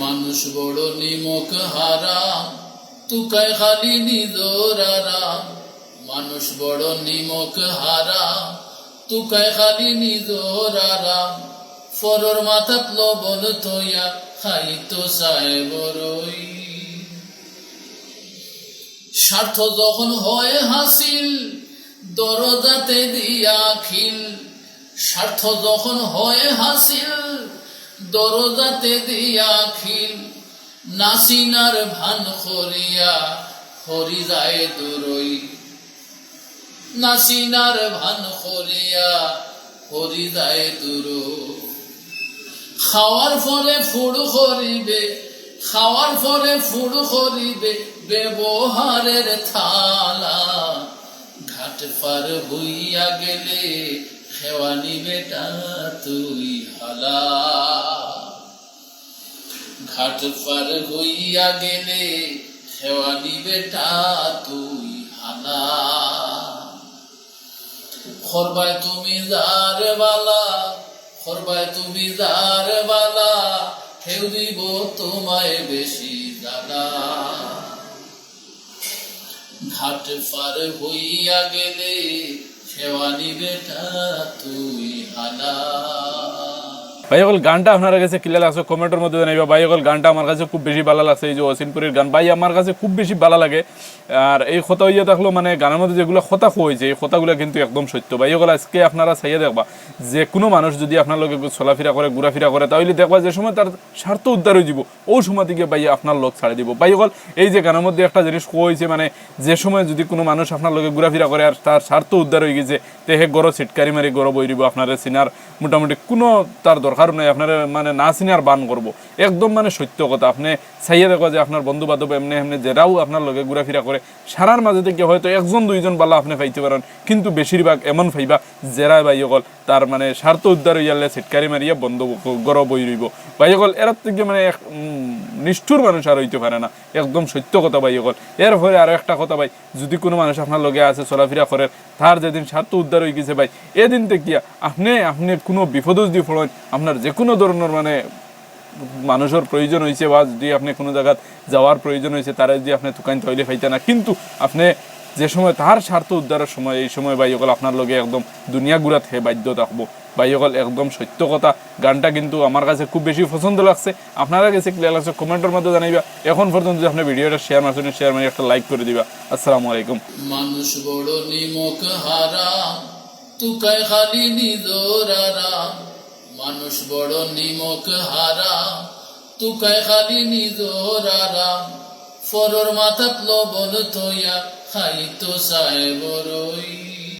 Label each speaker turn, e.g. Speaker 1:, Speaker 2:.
Speaker 1: মানুষ বড় নিমক হারা, তুকায় খালি নিজরারা মানুষ বড় নিমক হারা, তুকায় খালি নিজরারা ফরর মাথাত লবণ তৈয়া খাইতো সায় বড়ই স্বার্থ যখন হয় হাসিল, দরজাতে দিয়া খিল। স্বার্থ যখন হয় হাসিল দরজাতে দিয়া খিল, নাসিনার ভান খরিয়া হরি যায় দূরই। নাসিনার ভান খরিয়া হরি যায় দূর খাওয়ার ফলে ফুড় করিবে, খাওয়ার ফলে ফুড় করিবে, ব্যবহারের থালা ঘাট পার হইয়া গেলে খেওয়ানি বেটা, তুই হালা। ঘাট পার হইয়া গেলে খেওয়ানি বেটা, তুই হালা। খরবায় তুমি যার বালা খরবাই তুমি যার বালা হেউ দিব তোমায় বেশি দাদা ঘাট পার হইয়া গেলে খেওয়ানি বেটা তুই হালা।
Speaker 2: ভাই, অকল গানটা আপনার কাছে ক্লিয়ার লাগছে কমেন্টের মধ্যে জানাইবা। ভাই, অকল গানটা আমার কাছে খুব বেশি ভালো লাগছে, এই যে অসিনপুরের গান। ভাই, আমার কাছে খুব বেশি ভালো লাগে। আর এই কথা হইয়া থাকল মানে গানের মধ্যে যেগুলো কথা হয়েছে, এই কথাগুলো কিন্তু একদম সত্য। ভাই, অকল আজকে আপনারা চাইয়া দেখবা, যে কোনো মানুষ যদি আপনার লগে চলাফেরা করে, ঘোরাফেরা করে, তাহলে দেখবা যে সময় তার স্বার্থ উদ্ধার হয়ে যাব ওই সময় থেকে ভাই আপনার লোক ছাড়ে দিব। ভাই, অকল এই যে গানের মধ্যে একটা জিনিস হয়েছে মানে যে সময় যদি কোনো মানুষ আপনার লগে ঘোরাফেরা করে আর তার স্বার্থ উদ্ধার হয়ে গেছে, তে হে গড় ছিটকারি মারি গড় বই দিব আপনার, সিনার মোটামুটি কোনো তার দরকার নাই, আপনার মানে না আর বান করব। একদম মানে সত্য কথা, আপনি চাইয়ে দেখো যে আপনার বন্ধু বান্ধব এমনি এমনি যেরাও আপনার লগে ঘোরাফেরা করে, সারার মাঝে থেকে হয়তো একজন দুইজন বালা আপনি পাইতে পারেন, কিন্তু বেশিরভাগ এমন ফাইবা জেরা বাই অকল। তার মানে স্বার্থ উদ্ধার গেলে ছিটকারি মারিয়া বন্ধ গড় বই রইব। ভাই অকল এর থেকে মানে এক নিষ্ঠুর মানুষ আর হইতে পারে না। একদম সত্য কথা ভাই অকল এর ফলে আরও একটা কথা ভাই, যদি কোনো মানুষ আপনার লগে আছে, চলাফেরা করে, তার যেদিন স্বার্থ উদ্ধার হয়ে গেছে ভাই, এদিন থেকে আপনি আপনি কোনো বিপদ যদি পড়েন আপনার যে কোনো ধরনের মানে মানুষের প্রয়োজন হয়েছে বা যদি আপনি কোনো জায়গাত যাওয়ার প্রয়োজন হয়েছে তারা যদি আপনি দোকান তৈরি পাইতে না। কিন্তু আপনি যে সময় তার স্বার্থ উদ্ধারের সময়, এই সময় বাইকল আপনার লগে একদম দুনিয়া ঘুরাত হে বাধ্য থাকব। বাইকল একদম সত্য কথা। গানটা কিন্তু আমার কাছে খুব বেশি পছন্দ লাগছে। আপনারা কাছে ক্লিয়ার লাগছে, কমেন্টের মধ্যে জানাইবা। এখন পর্যন্ত যদি আপনি ভিডিওটা শেয়ার মারছেন শেয়ার মানে একটা লাইক করে দিবা। আসসালামু আলাইকুম।
Speaker 1: মানুষ বড় নিমক হারা, তুকায় খালি নিজরারা মানুষ বড় নিমক হারা, তুকায় খালি নিজরারা ফরর মাথাত লবণ তৈয়া খাইতো সাহেব রই।